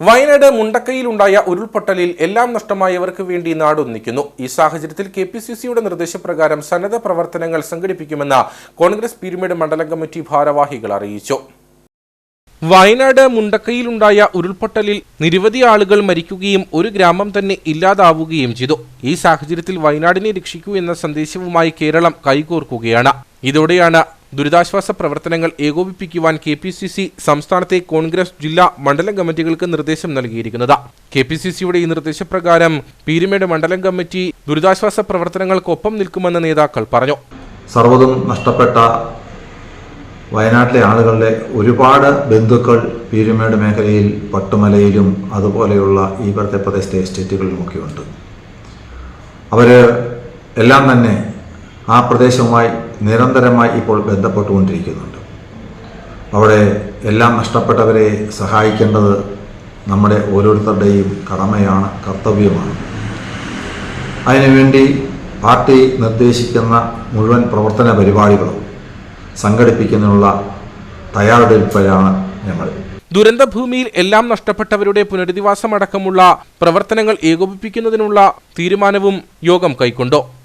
വയനാട് മുണ്ടക്കയിലുണ്ടായ ഉരുൾപൊട്ടലിൽ എല്ലാം നഷ്ടമായവർക്ക് വേണ്ടി നാടൊന്നിക്കുന്നു ഈ സാഹചര്യത്തിൽ കെ പി സി സിയുടെ നിർദ്ദേശപ്രകാരം സന്നദ്ധ പ്രവർത്തനങ്ങൾ സംഘടിപ്പിക്കുമെന്ന് കോൺഗ്രസ് പീരുമേട് മണ്ഡലം കമ്മിറ്റി ഭാരവാഹികൾ അറിയിച്ചു. വയനാട് മുണ്ടക്കയിലുണ്ടായ ഉരുൾപൊട്ടലിൽ നിരവധി ആളുകൾ മരിക്കുകയും ഒരു ഗ്രാമം തന്നെ ഇല്ലാതാവുകയും ചെയ്തു. ഈ സാഹചര്യത്തിൽ വയനാടിനെ രക്ഷിക്കൂ എന്ന സന്ദേശവുമായി കേരളം കൈകോർക്കുകയാണ്. ഇതോടെയാണ് ദുരിതാശ്വാസ പ്രവർത്തനങ്ങൾ ഏകോപിപ്പിക്കുവാൻ കെ പി സി സി സംസ്ഥാനത്തെ കോൺഗ്രസ് ജില്ലാ മണ്ഡലം കമ്മിറ്റികൾക്ക് നിർദ്ദേശം നൽകിയിരിക്കുന്നത്. കെ പി സി സിയുടെ ഈ നിർദ്ദേശപ്രകാരം പീരുമേട് മണ്ഡലം കമ്മിറ്റി ദുരിതാശ്വാസ പ്രവർത്തനങ്ങൾക്കൊപ്പം നിൽക്കുമെന്ന് നേതാക്കൾ പറഞ്ഞു. സർവതും നഷ്ടപ്പെട്ട വയനാട്ടിലെ ആളുകളുടെ ഒരുപാട് ബന്ധുക്കൾ പീരുമേട് മേഖലയിൽ പട്ടുമലയിലും അതുപോലെയുള്ള ഈ ഇവിടുത്തെ പ്രദേശത്തെ എസ്റ്റേറ്റുകളിലുമൊക്കെ ഉണ്ട് അവർ എല്ലാം തന്നെ ആ പ്രദേശവുമായി നിരന്തരമായി ഇപ്പോൾ ബന്ധപ്പെട്ടുകൊണ്ടിരിക്കുന്നുണ്ട്. അവിടെ എല്ലാം നഷ്ടപ്പെട്ടവരെ സഹായിക്കേണ്ടത് നമ്മുടെ ഓരോരുത്തരുടെയും കടമയാണ് കർത്തവ്യമാണ്. അതിനുവേണ്ടി പാർട്ടി നിർദ്ദേശിക്കുന്ന മുഴുവൻ പ്രവർത്തന പരിപാടികളും സംഘടിപ്പിക്കുന്നതിനുള്ള തയ്യാറെടുപ്പിലാണ് ഞങ്ങൾ. ദുരന്തഭൂമിയിൽ എല്ലാം നഷ്ടപ്പെട്ടവരുടെ പുനരധിവാസമടക്കമുള്ള പ്രവർത്തനങ്ങൾ ഏകോപിപ്പിക്കുന്നതിനുള്ള തീരുമാനവും യോഗം കൈക്കൊണ്ടു.